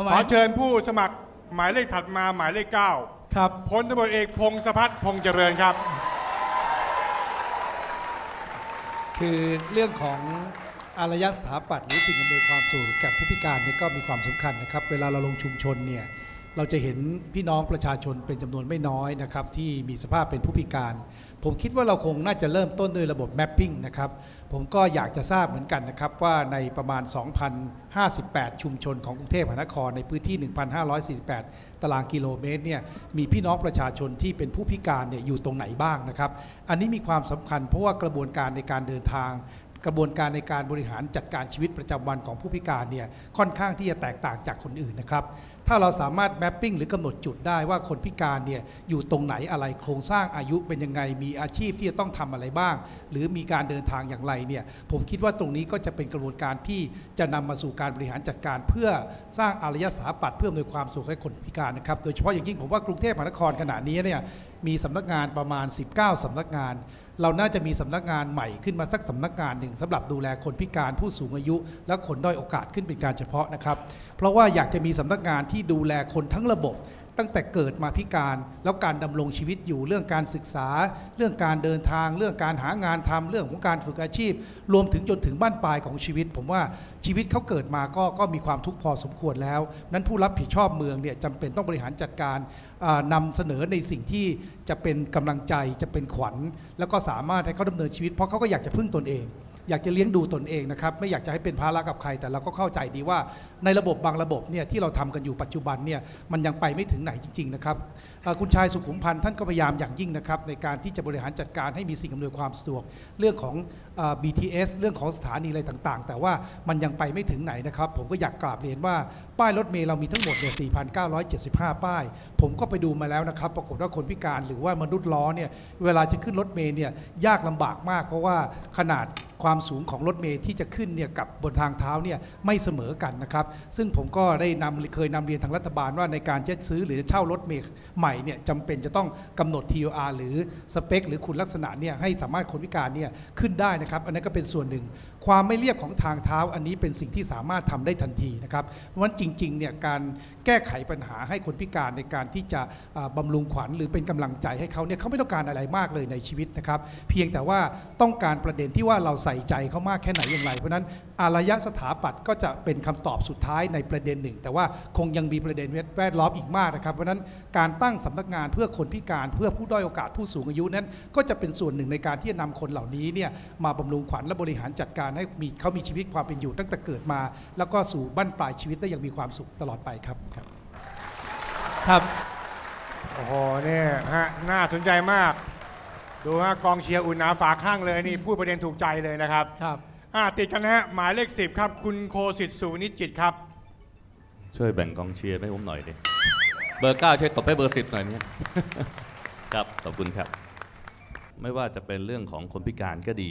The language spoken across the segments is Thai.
เอาไหมขอเชิญผู้สมัครหมายเลขถัดมาหมายเลขเก้าครับพลตำรวจเอกพงศพัฒน์พงษ์เจริญครับ คือเรื่องของอารยสถาปัตย์หรือสิ่งอำนวยความสะดวกแก่ผู้พิการเนี่ยก็มีความสำคัญนะครับ เวลาเราลงชุมชนเนี่ย เราจะเห็นพี่น้องประชาชนเป็นจำนวนไม่น้อยนะครับที่มีสภาพเป็นผู้พิการ ผมคิดว่าเราคงน่าจะเริ่มต้นด้วยระบบแมปปิ้งนะครับผมก็อยากจะทราบเหมือนกันนะครับว่าในประมาณ 2,058 ชุมชนของกรุงเทพมหานครในพื้นที่ 1,548 ตารางกิโลเมตรเนี่ยมีพี่น้องประชาชนที่เป็นผู้พิการเนี่ยอยู่ตรงไหนบ้างนะครับอันนี้มีความสำคัญเพราะว่ากระบวนการในการเดินทางกระบวนการในการบริหารจัดการชีวิตประจำวันของผู้พิการเนี่ยค่อนข้างที่จะแตกต่างจากคนอื่นนะครับ ถ้าเราสามารถแมปปิ้งหรือกำหนดจุดได้ว่าคนพิการเนี่ยอยู่ตรงไหนอะไรโครงสร้างอายุเป็นยังไงมีอาชีพที่จะต้องทำอะไรบ้าง หรือมีการเดินทางอย่างไรเนี่ยผมคิดว่าตรงนี้ก็จะเป็นกระบวนการที่จะนำมาสู่การบริหารจัดการ เพื่อสร้างอารยสาปัตย์เพื่ออำนวยความสุขให้คนพิการนะครับโดยเฉพาะอย่างยิ่งผมว่ากรุงเทพมหานครขณะนี้เนี่ยมีสำนักงานประมาณ 19สำนักงาน เราน่าจะมีสำนักงานใหม่ขึ้นมาสักสำนักงานหนึ่งสำหรับดูแลคนพิการผู้สูงอายุ และคนด้อยโอกาสขึ้นเป็นการเฉพาะนะครับ เพราะว่าอยากจะมีสำนักงานที่ดูแลคนทั้งระบบ ตั้งแต่เกิดมาพิการ แล้วการดำรงชีวิตอยู่เรื่องการศึกษา เรื่องการเดินทาง เรื่องการหางานทำเรื่องของการฝึกอาชีพ รวมถึงจนถึงบ้านปลายของชีวิต ผมว่าชีวิตเขาเกิดมาก็ก็มีความทุกข์พอสมควรแล้ว นั้นผู้รับผิดชอบเมืองเนี่ยจำเป็นต้องบริหารจัดการอ่านำเสนอในสิ่งที่จะเป็นกำลังใจจะเป็นขวัญ แล้วก็สามารถให้เขาดำเนินชีวิตเพราะเขาก็อยากจะพึ่งตนเอง อยากจะเลี้ยงดูตนเองนะครับ ไม่อยากจะให้เป็นภาระกับใคร แต่เราก็เข้าใจดีว่าในระบบบางระบบเนี่ยที่เราทำกันอยู่ปัจจุบันเนี่ยมันยังไปไม่ถึงไหนจริง ๆ นะครับคุณชายสุขุมพันธ์ท่านก็พยายามอย่างยิ่งนะครับ ในการที่จะบริหารจัดการให้มีสิ่งอำนวยความสะดวก เรื่องของ BTS เรื่องของสถานีอะไรต่างๆ แต่ว่ามันยังไปไม่ถึงไหนนะครับ ผมก็อยากกราบเรียนว่าป้ายรถเมล์เรามีทั้งหมดเนี่ย4,975 ป้าย ผมก็ไปดูมาแล้วนะครับ ปรากฏว่าคนพิการหรือว่ามนุษย์ล้อเนี่ยเวลาจะขึ้นรถเมล์เนี่ยยากลำบากมากเพราะว่าขนาดความความสูงของรถเมล์ที่จะขึ้นเนี่ยกับบนทางเท้าเนี่ยไม่เสมอกันนะครับ ซึ่งผมก็ได้นำเคยนำเรียนทางรัฐบาลว่าในการจะซื้อหรือจะเช่ารถเมล์ใหม่เนี่ยจำเป็นจะต้องกำหนด TOR หรือสเปคหรือคุณลักษณะเนี่ยให้สามารถคนพิการเนี่ยขึ้นได้นะครับ อันนั้นก็เป็นส่วนหนึ่ง ความไม่เรียบของทางเท้าอันนี้เป็นสิ่งที่สามารถทำได้ทันทีนะครับเพราะฉะนั้นจริงๆเนี่ยการแก้ไขปัญหาให้คนพิการในการที่จะอ่าบำรุงขวัญหรือเป็นกำลังใจให้เขาเนี่ยเขาไม่ต้องการอะไรมากเลยในชีวิตนะครับ เพียงแต่ว่าต้องการประเด็นที่ว่าเราใส่ใจเขามากแค่ไหนอย่างไร เพราะนั้นอารยสถาปัตย์ก็จะเป็นคำตอบสุดท้ายในประเด็นหนึ่ง แต่ว่าคงยังมีประเด็นแวดล้อมอีกมากนะครับ เพราะนั้นการตั้งสำนักงานเพื่อคนพิการเพื่อผู้ด้อยโอกาสผู้สูงอายุนั้น ก็จะเป็นส่วนหนึ่งในการที่จะนำคนเหล่านี้เนี่ยมาบำรุงขวัญและบริหารจัดการให้มีเขามีชีวิตความเป็นอยู่ตั้งแต่เกิดมา แล้วก็สู่บั้นปลายชีวิตได้อย่างมีความสุขตลอดไปครับครับครับโอ้โหเนี่ยฮะน่าสนใจมาก ดูฮะกองเชียร์อุ่นหนาฝาข้างเลยนี่พูดประเด็นถูกใจเลยนะครับครับ อ่าติดกันนะฮะหมายเลขสิบครับคุณโคสิทธิ์สุนิจจิตครับ ช่วยแบ่งกองเชียร์ให้ผมหน่อยดิเบอร์เก้าช่วยตบให้เบอร์สิบหน่อยเนี่ย ครับขอบคุณครับ ไม่ว่าจะเป็นเรื่องของคนพิการก็ดี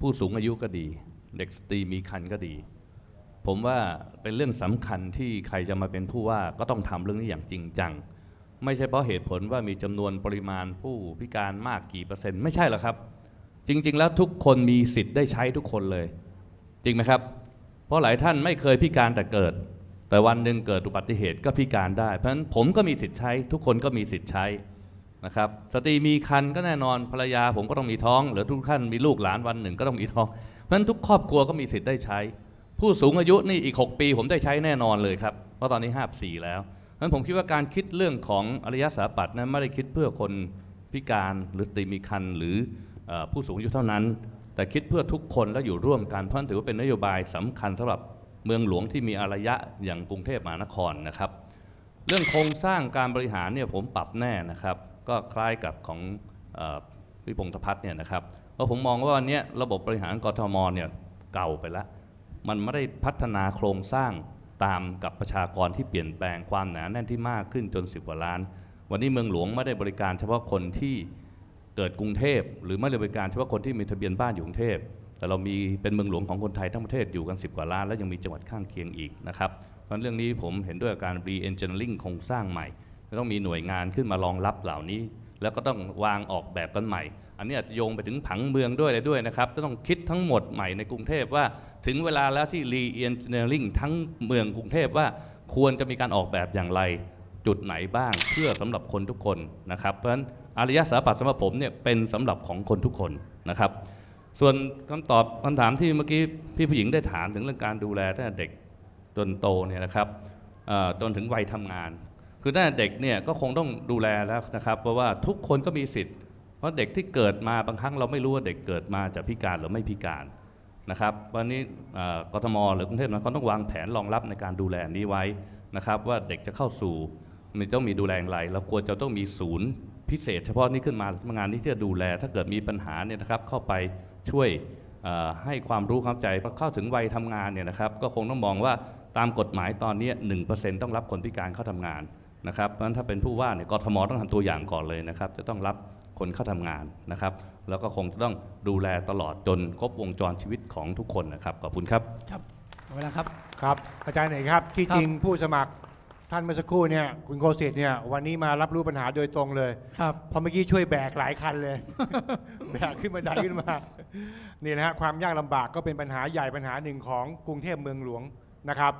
ผู้สูงอายุก็ดี เด็กสตรีมีคันก็ดี ผมว่าเป็นเรื่องสำคัญที่ใครจะมาเป็นผู้ว่าก็ต้องทำเรื่องนี้อย่างจริงจัง ไม่ใช่เพราะเหตุผลว่ามีจำนวนปริมาณผู้พิการมากกี่เปอร์เซ็นต์ไม่ใช่หรอกครับ จริง ๆ แล้วทุกคนมีสิทธิ์ได้ใช้ทุกคนเลย จริงไหมครับ เพราะหลายท่านไม่เคยพิการแต่เกิด แต่วันหนึ่งเกิดอุบัติเหตุก็พิการได้ เพราะฉะนั้นผมก็มีสิทธิ์ใช้ ทุกคนก็มีสิทธิ์ใช้นะครับสตรีมีคันก็แน่นอนภรรยาผมก็ต้องมีท้อง หรือทุกท่านมีลูกหลานวันหนึ่งก็ต้องมีท้อง เพราะฉะนั้นทุกครอบครัวก็มีสิทธิ์ได้ใช้ ผู้สูงอายุนี่อีก 6 ปี ผมได้ใช้แน่นอนเลยครับเพราะตอนนี้54แล้ว นั้นผมคิดว่าการคิดเรื่องของอริยสาปัตย์นั้นไม่ได้คิดเพื่อคนพิการหรือตีมีคันหรืออผู้สูงอายุเท่านั้น แต่คิดเพื่อทุกคนและอยู่ร่วมกันเพราะนั้นถือว่าเป็นนโยบายสำคัญสำหรับเมืองหลวงที่มีอารยะอย่างกรุงเทพมหานครนะครับ เรื่องโครงสร้างการบริหารเนี่ยผมปรับแน่นะครับ ก็คล้ายกับของอพี่พงศพัฒน์เนี่ยนะครับเพราะผมมองว่าวันนี้ระบบบริหารกรทมเนี่ยเก่าไปแล้ว มันไม่ได้พัฒนาโครงสร้าง ตามกับประชากรที่เปลี่ยนแปลงความหนาแน่นที่มากขึ้นจน 10กว่าล้าน วันนี้เมืองหลวงไม่ได้บริการเฉพาะคนที่เกิดกรุงเทพ หรือไม่ได้บริการเฉพาะคนที่มีทะเบียนบ้านอยู่กรุงเทพ แต่เรามีเป็นเมืองหลวงของคนไทยทั้งประเทศอยู่กัน 10 กว่าล้าน และยังมีจังหวัดข้างเคียงอีกนะครับเพราะเรื่องนี้ผมเห็นด้วยการ re-engineering โครงสร้างใหม่จะต้องมีหน่วยงานขึ้นมารองรับเหล่านี้ แล้วก็ต้องวางออกแบบกันใหม่ อันนี้อาจจะโยงไปถึงผังเมืองด้วยอะไรด้วยนะครับจะต้องคิดทั้งหมดใหม่ในกรุงเทพว่าถึงเวลาแล้วที่ re-engineering ทั้งเมืองกรุงเทพว่าควรจะมีการออกแบบอย่างไร จุดไหนบ้างเพื่อสำหรับคนทุกคนนะครับเพราะฉะนั้นอารยสถาปัตย์สำหรับผมเนี่ยเป็นสำหรับของคนทุกคนนะครับ ส่วนคำตอบคำถามที่เมื่อกี้พี่ผู้หญิงได้ถามถึงเรื่องการดูแลตั้งแต่เด็กจนโตเนี่ยนะครับจนถึงวัยทำงาน คือตั้งแต่เด็กเนี่ยก็คงต้องดูแลแล้วนะครับ เพราะว่าทุกคนก็มีสิทธิ์ เพราะเด็กที่เกิดมาบางครั้งเราไม่รู้ว่าเด็กเกิดมาจะพิการหรือไม่พิการนะครับวันนี้กทมหรือกรุงเทพมหานครต้องวางแผนรองรับในการดูแลนี้ไว้นะครับ ว่าเด็กจะเข้าสู่มันต้องมีดูแลอย่างไรเราควรจะต้องมีศูนย์พิเศษ เฉพาะนี้ขึ้นมาสำนักงานที่จะดูแล ถ้าเกิดมีปัญหาเนี่ยนะครับเข้าไปช่วยให้ความรู้เข้าใจพอเข้าถึงวัยทำงานเนี่ยนะครับ ก็คงต้องมองว่าตามกฎหมายตอนนี้1%ต้องรับคนพิการเข้าทำงาน นะครับเพราะฉะนั้นถ้าเป็นผู้ว่าเนี่ยกทมต้องทำตัวอย่างก่อนเลยนะครับ จะต้องรับคนเข้าทำงานนะครับ แล้วก็คงจะต้องดูแลตลอดจนครบวงจรชีวิตของทุกคนนะครับขอบคุณครับครับเอาเวลาครับครับอาจารย์เอกครับที่ครับจริงผู้สมัครท่านเมื่อสักครู่เนี่ยคุณโคสิตเนี่ยวันนี้มารับรู้ปัญหาโดยตรงเลยครับเพราะเมื่อกี้ช่วยแบกหลายคันเลย แบกขึ้นมาไดขึ้นมานี่นะฮะความยากลำบากก็เป็นปัญหาใหญ่ปัญหาหนึ่งของกรุงเทพเมืองหลวงนะครับ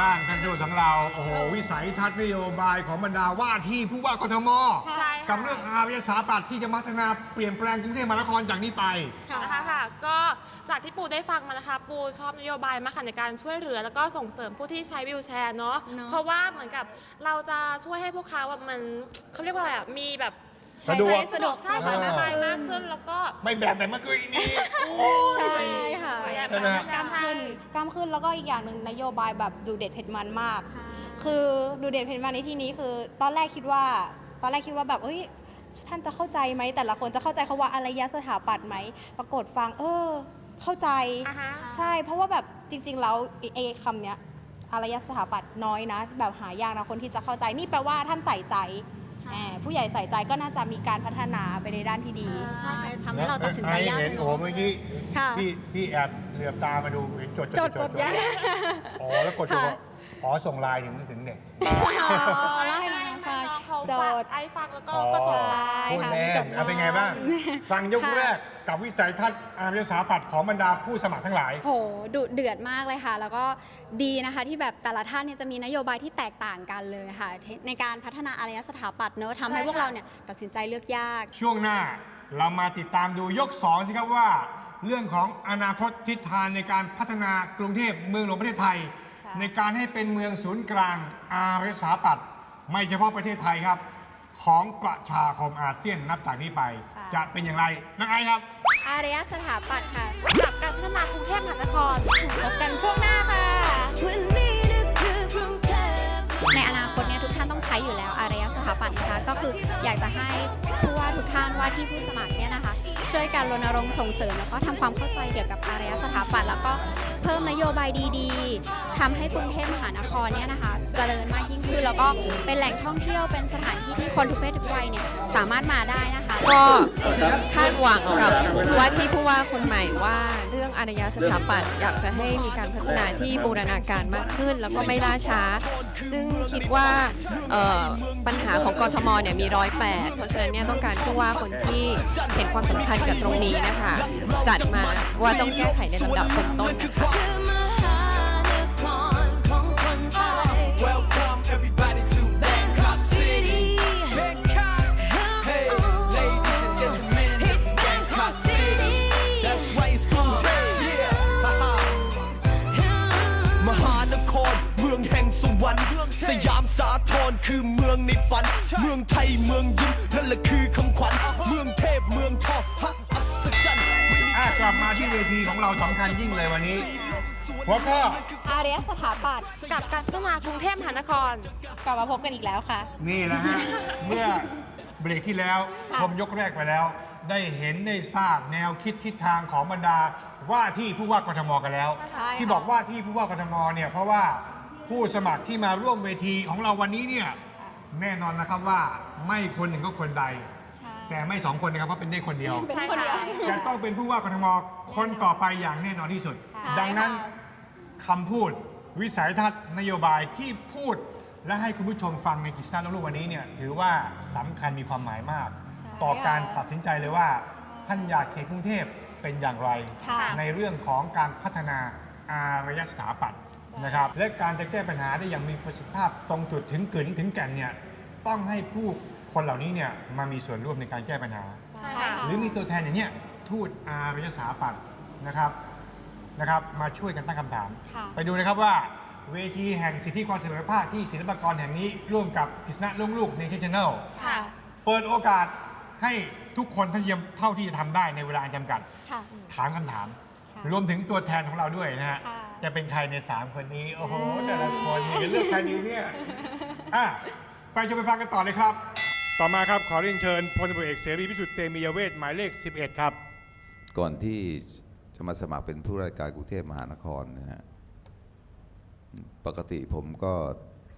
บ้างท่านผู้ชมของเรา โอ้โห วิสัยทัศน์นโยบายของบรรดาว่าที่ผู้ว่ากทม ใช่ค่ะ กับเรื่องอารยสถาปัตย์ที่จะพัฒนาเปลี่ยนแปลงกรุงเทพมหานครจากนี้ไปนะคะค่ะก็จากที่ปูได้ฟังมานะคะ ปูชอบนโยบายมากค่ะในการช่วยเหลือ แล้วก็ส่งเสริมผู้ที่ใช้วิวแชร์เนาะเนอะเพราะว่าเหมือนกับเราจะช่วยให้พวกเขาแบบมันเขาเรียกว่าอะไรอะมีแบบ สะดวกใช้สะดวก ใช่สสบายบายมากมากขึ้ขึ้นนแล้วก็ไม่แบบแบบเมื่อกี้นี้ ใช่ค่ะแบบใช่ไหมฮะกล้าล้ามขึ้ขึ้นนกล้ามขึ้นแล้วก็อีกอย่างหนึ่งนโยบายแบบดูเด็ดเผ็ดมันมาก คือดูเด็ดเผ็ดมันในที่นี้คือ ตอนแรกคิดว่า ตอนแรกคิดว่าแบบเอ้ยท่านจะเข้าใจไหมแต่ละคนจะเข้าใจเขาว่าอารยสถาปัตย์ไหมปรากฏฟัง เออ เข้าใจ อ่าฮะ ใช่เพราะว่าแบบจริง ๆ แล้วไอ้ไอ้คำเนี้ยอารยสถาปัตย์น้อยนะ แบบหายากนะคนที่จะเข้าใจนี่แปลว่าท่านใส่ใจ แหมผู้ใหญ่ใส่ใจก็น่าจะมีการพัฒนาไปในด้านที่ดี ใช่ทำให้เราตัดสินใจยากเห็เลนยโอ้โหเนาะเมื่อกี้ค่ะ พี่พี่แอบเหลือบตามาดูเห็นจดจดจดยัง อ๋อแล้วกดจดว่าอ๋อส่งไลน์ถึงถึงเด็ก อ๋อแล้วให้น้องฟังน้องเขา จฝากด ไอ้ฟังแล้วก็อ๋อก็ส่งใช่พูดค่ะเล่มีนจดเอาเป็นไงบ้าง ฟังยกค่ะ แรกกับวิสัยทัศน์อารยสถาปัตย์ของบรรดาผู้สมัครทั้งหลาย โหดุเดือดมากเลยค่ะ แล้วก็ดีนะคะที่แบบแต่ละท่านเนี่ยจะมีนโยบายที่แตกต่างกันเลยค่ะ ในการพัฒนาอารยสถาปัตย์เนอะทำให้พวกเราเนี่ยตัดสินใจเลือกยาก ช่วงหน้าเรามาติดตามดูยกสองสิครับว่า เรื่องของอนาคตทิศทางในการพัฒนากรุงเทพเมืองหลวงประเทศไทยค่ะในการให้เป็นเมืองศูนย์กลางอารยสถาปัตย์ ไม่เฉพาะประเทศไทยครับ ของประชาคมอาเซียนนับจากนี้ไปจะเป็นอย่างไรนักไอครับ อารยสถาปัตย์ค่ะกับการพัฒนากรุงเทพมหานครพบกันช่วงหน้าค่ะ ในอนาคตเนี่ยทุกท่านต้องใช้อยู่แล้วอารยสถาปัตย์นะคะ ก็คืออยากจะให้ผู้ว่าทุกท่านว่าที่ผู้สมัครเนี่ยนะคะ ช่วยการรณรงค์ส่งเสริมแล้วก็ทำความเข้าใจเกี่ยวกับอารยสถาปัตย์แล้วก็เพิ่มนโยบายดีๆทำให้กรุงเทพมหานครเนี่ยนะคะเจริญมากยิ่งขึ้นแล้วก็เป็นแหล่งท่องเที่ยวเป็นสถานที่ที่คนทุกเพศทุกวัยเนี่ยสามารถมาได้นะคะ ก็คาดหวังกับว่าที่ผู้ว่าคนใหม่ว่าเรื่องอารยสถาปัตย์อยากจะให้มีการพัฒนาที่บูรณาการมากขึ้น แล้วก็ไม่ล่าช้า ซึ่งคิดว่าปัญหาของกทมเนี่ยมีร้อยแปดเพราะฉะนั้นเนี่ยต้องการผู้ว่าคนที่เห็นความสำคัญกับตรงนี้นะคะ จัดมาว่าต้องแก้ไขในลำดับต้นๆนะคะ ในฝัน เมืองไทยเมืองยิ้มนั่นแหละคือคำขวัญ เมืองเทพเมืองทองฮะอัศจรรย์ไม่มีอะกลับมาที่เวทีของเราสำคัญยิ่งเลยวันนี้หัวข้ออารยสถาปัตย์กับการพัฒนากรุงเทพมหานคร กลับมาพบกันอีกแล้วค่ะ นี่นะฮะ เมื่อเบรกที่แล้ว ชมยกแรกไปแล้ว ได้เห็นได้ทราบแนวคิดทิศทางของบรรดาว่าที่ผู้ว่ากทมกันแล้วใช่ค่ะที่บอกว่าที่ผู้ว่ากทมเนี่ยเพราะว่าผู้สมัครที่มาร่วมเวทีของเราวันนี้เนี่ย แน่นอนนะครับว่าไม่คนหนึ่งก็คนใด ใช่แต่ไม่สองคนนะครับเพราะเป็นได้คนเดียว เป็นใช่คนค่ะเดียว จะต้องเป็นผู้ว่ากทมคนต่อไปอย่างแน่นอนที่สุด ใช่ดังนั้นค่ะ คำพูดวิสัยทัศน์นโยบายที่พูดและให้คุณผู้ชมฟังในกิจการลูกวันนี้เนี่ยถือว่าสำคัญมีความหมายมากใช่ต่อการค่ะตัดสินใจเลยว่า ท่านอยากเขตกรุงเทพเป็นอย่างไร ค่ะ ในเรื่องของการพัฒนาอารยสถาปัตย์ นะครับและการจะแก้ปัญหาได้อย่างมีประสิทธิภาพตรงจุดถึงกึ๋นถึงแก่นเนี่ยต้องให้ผู้คนเหล่านี้เนี่ยมามีส่วนร่วมในการแก้ปัญหา ใช่ค่ะ หรือมีตัวแทนอย่างเนี้ยทูตอารยสถาปัตย์นะครับนะครับ มาช่วยกันตั้งคำถาม ค่ะ ไปดูนะครับว่าเวทีแห่งสิทธิความเสมอภาคที่ศิลปากรแห่งนี้ร่วมกับกิษณะลุงลูกในชั่นแนล ค่ะ เปิดโอกาสให้ทุกคนท่านเทียมเท่าที่จะทำได้ในเวลาอันจำกัด ค่ะ ถามคำถาม ค่ะรวมถึงตัวแทนของเราด้วยนะฮะค่ะ จะเป็นใครใน 3 คนนี้ โอ้โห แต่ละคนมีเลือกใครดีเนี่ยอะไปจะไปฟังกันต่อเลยครับ ต่อมาครับขอเรียนเชิญพลตำรวจเอกเสรีพิสุทธิ์เตมียเวทหมายเลข 11 ครับ ก่อนที่จะมาสมัครเป็นผู้ราชการกรุงเทพมหานครนะฮะปกติผมก็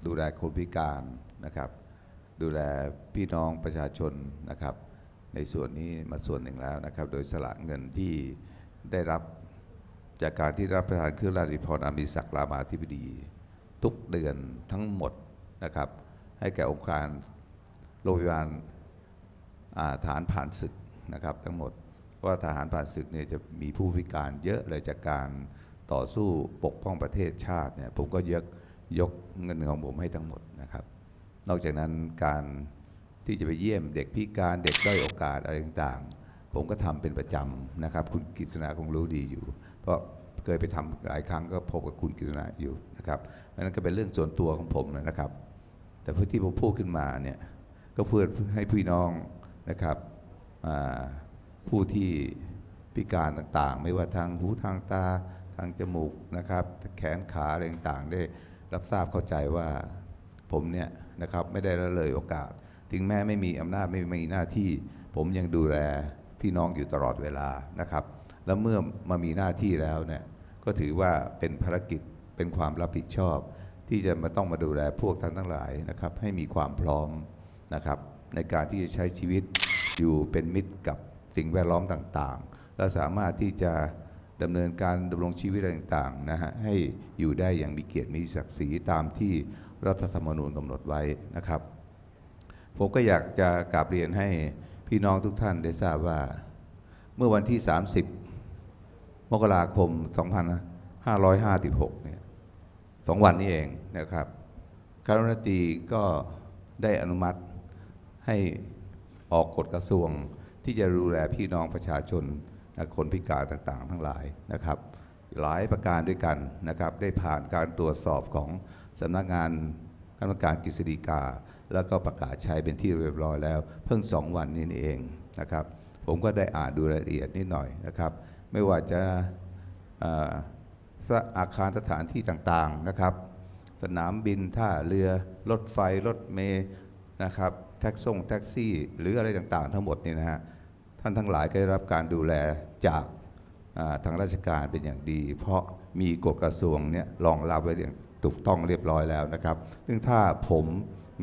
ดูแลคนพิการนะครับ ดูแลพี่น้องประชาชนนะครับ ในส่วนนี้มาส่วนหนึ่งแล้วนะครับ โดยสละเงินที่ได้รับ จากการที่รับประทานเครื่องราชนิพนธ์อามิศักรามาธิบดี ทุกเดือนทั้งหมดนะครับ ให้แก่องค์การโรงพยาบาลอ่าฐานผ่านศึกนะครับ ทั้งหมดว่าทหารผ่านศึกเนี่ยจะมีผู้พิการเยอะเลยจากการต่อสู้ปกป้องประเทศชาติเนี่ยผมก็ยกยกเงินของผมให้ทั้งหมดนะครับ นอกจากนั้นการที่จะไปเยี่ยมเด็กพิการเด็กด้อยโอกาสอะไรต่างๆ ผมก็ทำเป็นประจำนะครับ คุณกิษณาคงรู้ดีอยู่ เพราะเคยไปทำหลายครั้งก็พบกับคุณกิษณาอยู่นะครับเพราะนั้นก็เป็นเรื่องส่วนตัวของผมนะครับ แต่เพื่อที่ผมพูดขึ้นมาเนี่ยก็เพื่อให้พี่น้องนะครับผู้ที่พิการต่างๆ ไม่ว่าทางหูทางตาทางจมูกนะครับ แขนขาอะไรต่างๆ ได้รับทราบเข้าใจว่าผมเนี่ยนะครับไม่ได้ละเลยโอกาส ถึงแม้ไม่มีอำนาจไม่มีหน้าที่ ผมยังดูแล พี่น้องอยู่ตลอดเวลานะครับ แล้วเมื่อมามีหน้าที่แล้วเนี่ยก็ถือว่าเป็นภารกิจเป็นความรับผิดชอบ ที่จะมาต้องมาดูแลพวกท่านทั้งหลายนะครับให้มีความพร้อมนะครับ ในการที่จะใช้ชีวิตอยู่เป็นมิตรกับสิ่งแวดล้อมต่างๆ และสามารถที่จะดำเนินการดำรงชีวิตต่างๆนะฮะให้อยู่ได้อย่างมีเกียรติมีศักดิ์ศรีตามที่รัฐธรรมนูญกำหนดไว้นะครับ ผมก็อยากจะกราบเรียนให้ พี่น้องทุกท่านได้ทราบว่า เมื่อวันที่ 30 มกราคม 2556 เนี่ยสองวันนี้เองนะครับคณะรัฐมนตรีก็ได้อนุมัติให้ออกกฎกระทรวงที่จะดูแลพี่น้องประชาชนคนพิการต่างๆ ทั้งหลายนะครับ หลายประการด้วยกันนะครับ ได้ผ่านการตรวจสอบของสำนักงาน คณะกรรมการกฤษฎีกา แล้วก็ประกาศใช้เป็นที่เรียบร้อยแล้ว เพิ่งสองวันนี้เองนะครับ ผมก็ได้อ่านดูรายละเอียดนิดหน่อยนะครับ ไม่ว่าจะเอ่อาคารสถานที่ต่างๆนะครับ สนามบินท่าเรือรถไฟรถเมล์นะครับแท็กซ่งแท็กซี่ หรืออะไรต่างๆ ทั้งหมดนี่นะฮะท่านทั้งหลายก็ได้รับการดูแลจากาทางราชการเป็นอย่างดี เพราะมีกฎกระทรวงเนี่ยรองรับไว้อย่าง ถูกต้องเรียบร้อยแล้วนะครับ ซึ่งถ้าผม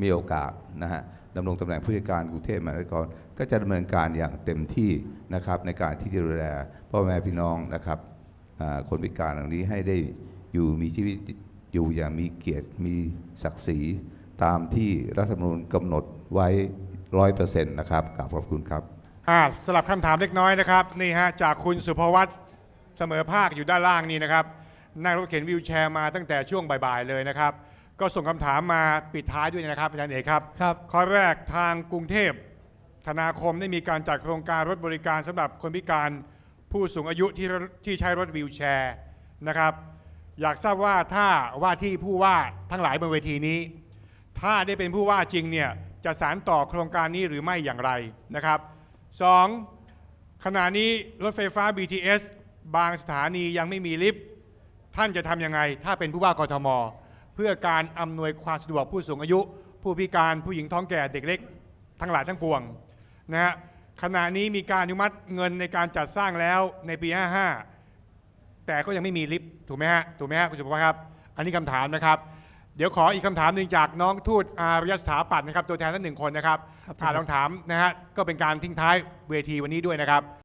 มีโอกาสนะฮะดำรงตำแหน่งผู้จัดการกรุงเทพมหานครก็จะดำเนินการอย่างเต็มที่นะครับในการที่จะดูแลพ่อแม่พี่น้องนะครับคนพิการเหล่านี้ให้ได้อยู่มีชีวิตอยู่อย่างมีเกียรติมีศักดิ์ศรีตามที่รัฐธรรมนูญกำหนดไว้ร้อยเปอร์เซ็นต์นะครับกราบขอบคุณครับอาสลับคำถามเล็กน้อยนะครับนี่ฮะจากคุณสุภวัตเสมอภาคอยู่ด้านล่างนี่นะครับ นั่งรถเข็นวิวแชร์มาตั้งแต่ช่วงบ่ายๆเลยนะครับ ก็ส่งคำถามมาปิดท้ายด้วยนะครับอาจารย์เอกครับครับ ข้อแรกทางกรุงเทพธนาคมได้มีการจัดโครงการรถบริการสำหรับคนพิการผู้สูงอายุที่ที่ใช้รถวิวแชร์นะครับ อยากทราบว่าถ้าว่าที่ผู้ว่าทั้งหลายบนเวทีนี้ ถ้าได้เป็นผู้ว่าจริงเนี่ยจะสารต่อโครงการนี้หรือไม่อย่างไรนะครับสองขณะนี้รถไฟฟ้า BTS บางสถานียังไม่มีลิฟต์ ท่านจะทำยังไง ถ้าเป็นผู้ว่ากทม เพื่อการอำนวยความสะดวกผู้สูงอายุ ผู้พิการผู้หญิงท้องแก่เด็กเล็ก ทั้งหลายทั้งปวงนะฮะขณะนี้มีการอนุมัติเงินในการจัดสร้างแล้วในปี 55 แต่ก็ยังไม่มีลิฟต์ถูกไหมฮะถูกไหมฮะคุณสุภาพครับ อันนี้คำถามนะครับ เดี๋ยวขออีกคำถามหนึ่งจากน้องทูตอารยสถาปัตย์นะครับ ตัวแทนท่านหนึ่งคนนะครับครับ อ่าลองถามนะฮะก็เป็นการทิ้งท้ายเวทีวันนี้ด้วยนะครับ